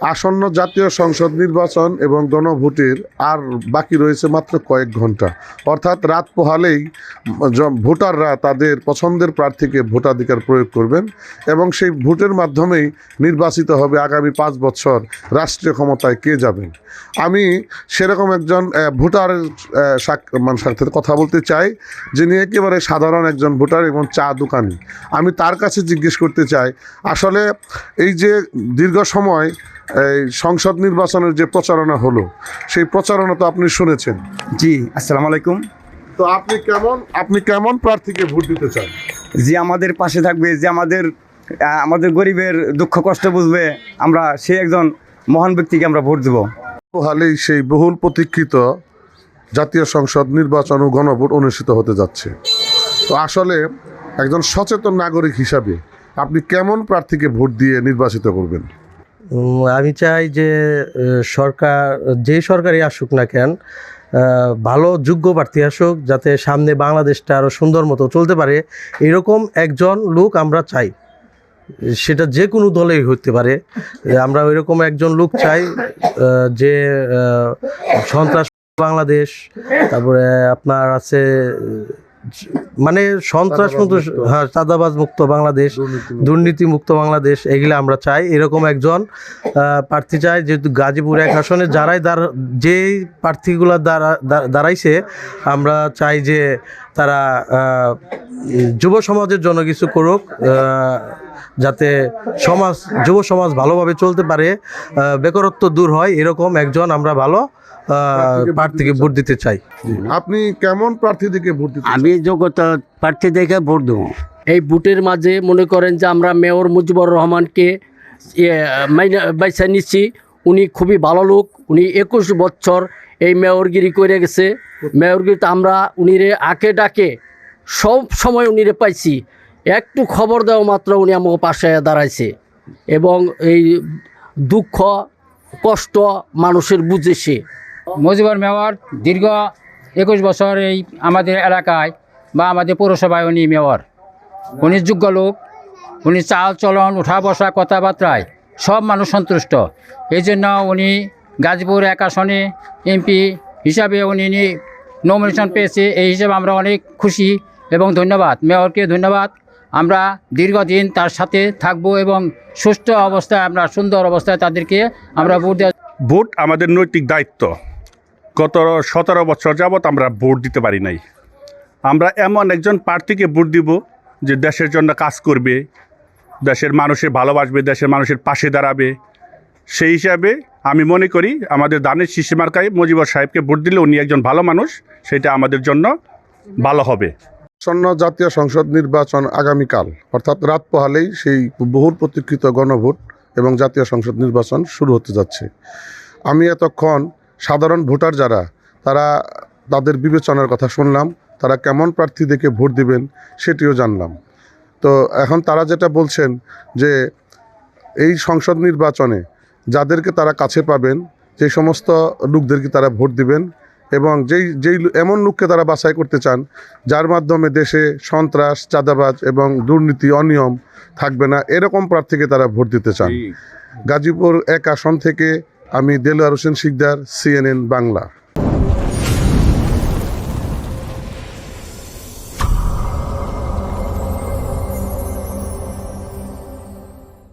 আসন্ন জাতীয় সংসদ নির্বাচন এবং গণভোটের আর বাকি রয়েছে মাত্র কয়েক ঘণ্টা। অর্থাৎ রাত পোহালেই ভোটাররা তাদের পছন্দের প্রার্থীকে ভোটাধিকার প্রয়োগ করবেন এবং সেই ভোটের মাধ্যমেই নির্বাচিত হবে আগামী পাঁচ বছর রাষ্ট্রীয় ক্ষমতায় কে যাবেন আমি সেরকম একজন সাক- মানে সাথে কথা বলতে চাই, যিনি একেবারে সাধারণ একজন ভোটার এবং চা দোকানি। আমি তার কাছে জিজ্ঞেস করতে চাই, আসলে এই যে দীর্ঘ সময় এই সংসদ নির্বাচনের যে প্রচারণা হলো সেই প্রচারণা তো আপনি শুনেছেন। জি আসসালামু আলাইকুম। তো আপনি কেমন আপনি কেমন প্রার্থীকে ভোট দিতে চান? যে আমাদের পাশে থাকবে যে আমাদের আমাদের গরিবের দুঃখ কষ্ট বুঝবে আমরা সে একজন মহান ব্যক্তিকে আমরা ভোট দেব। হালেই সেই বহুল প্রতীক্ষিত জাতীয় সংসদ নির্বাচন ও গণভোট অনুষ্ঠিত হতে যাচ্ছে। তো আসলে একজন সচেতন নাগরিক হিসাবে আপনি কেমন প্রার্থীকে ভোট দিয়ে নির্বাচিত করবেন? আমি চাই যে সরকার, যে সরকারই আসুক না কেন ভালো, যোগ্য প্রার্থী আসুক, যাতে সামনে বাংলাদেশটা আরও সুন্দর মতো চলতে পারে। এরকম একজন লোক আমরা চাই। সেটা যে কোনো দলেই হতে পারে। আমরা ওইরকম একজন লোক চাই যে সন্ত্রাস, বাংলাদেশ, তারপরে আপনার আছে মানে সন্ত্রাস মুক্ত। হ্যাঁ চাঁদাবাজ মুক্ত বাংলাদেশ দুর্নীতি মুক্ত। বাংলাদেশ এগুলো আমরা চাই। এরকম একজন প্রার্থী চাই যেহেতু গাজীপুর এক আসনে যারাই দাঁড় যে প্রার্থীগুলো দ্বারা দাঁড়াইছে আমরা চাই যে তারা যুব সমাজের জন্য কিছু করুক যাতে সমাজ যুব সমাজ ভালোভাবে চলতে পারে বেকারত্ব দূর হয় এরকম একজন আমরা ভালো প্রার্থীকে ভোট দিতে চাই। আপনি কেমন প্রার্থী দিকে ভোট দিতে আমি যোগ্যতা প্রার্থী দেখে ভোট দেবো। এই ভোটের মাঝে মনে করেন যে আমরা মেয়র মুজিবুর রহমানকে মাইনা বাইসা নিচ্ছি। উনি খুবই ভালো লোক উনি একুশ বছর এই মেয়রগিরি করে গেছে। মেয়রগিরিতে আমরা উনিরে আঁকে ডাকে সব সময় উনিরে পাইছি। একটু খবর দেওয়া মাত্র উনি আমার পাশে দাঁড়াইছে। এবং এই দুঃখ, কষ্ট মানুষের বুঝেছে মজিবর মেয়র, দীর্ঘ একুশ বছর এই আমাদের এলাকায় বা আমাদের পৌরসভায় উনি মেয়র। উনি যোগ্য লোক, উনি চাল, চলন, উঠা বসা কথাবার্তায় সব মানুষ সন্তুষ্ট। এই জন্য উনি গাজীপুর এক আসনে এমপি হিসাবে উনি নমিনেশন পেয়েছে। এই হিসাবে আমরা অনেক খুশি এবং ধন্যবাদ। মেয়রকে ধন্যবাদ। আমরা দীর্ঘদিন তার সাথে থাকব এবং সুস্থ অবস্থায়, আমরা সুন্দর অবস্থায় তাদেরকে আমরা ভোট দেওয়ার ভোট আমাদের নৈতিক দায়িত্ব। গত সতেরো বছর যাবৎ আমরা ভোট দিতে পারি নাই। আমরা এমন একজন প্রার্থীকে ভোট দিব যে দেশের জন্য কাজ করবে, দেশের মানুষের ভালোবাসবে, দেশের মানুষের পাশে দাঁড়াবে। সেই হিসাবে আমি মনে করি আমাদের দানের শিশু মার্কায় মুজিবর সাহেবকে ভোট দিলে উনি একজন ভালো মানুষ, সেটা আমাদের জন্য ভালো হবে। আসন্ন জাতীয় সংসদ নির্বাচন আগামীকাল, অর্থাৎ রাত পোহালেই সেই বহুল প্রতীক্ষিত গণভোট এবং জাতীয় সংসদ নির্বাচন শুরু হতে যাচ্ছে। আমি এতক্ষণ সাধারণ ভোটার যারা, তারা তাদের বিবেচনার কথা শুনলাম, তারা কেমন প্রার্থী দেখে ভোট দিবেন সেটিও জানলাম। তো এখন তারা যেটা বলছেন যে এই সংসদ নির্বাচনে যাদেরকে তারা কাছে পাবেন, যে সমস্ত লোকদেরকে তারা ভোট দিবেন এবং যেই যেই এমন লোককে তারা বাছাই করতে চান যার মাধ্যমে দেশে সন্ত্রাস চাঁদাবাজ এবং দুর্নীতি অনিয়ম থাকবে না এরকম প্রার্থীকে তারা ভোট দিতে চান। গাজীপুর এক আসন থেকে আমি দেলোয়ার হোসেন শিকদার সিএনএন বাংলা।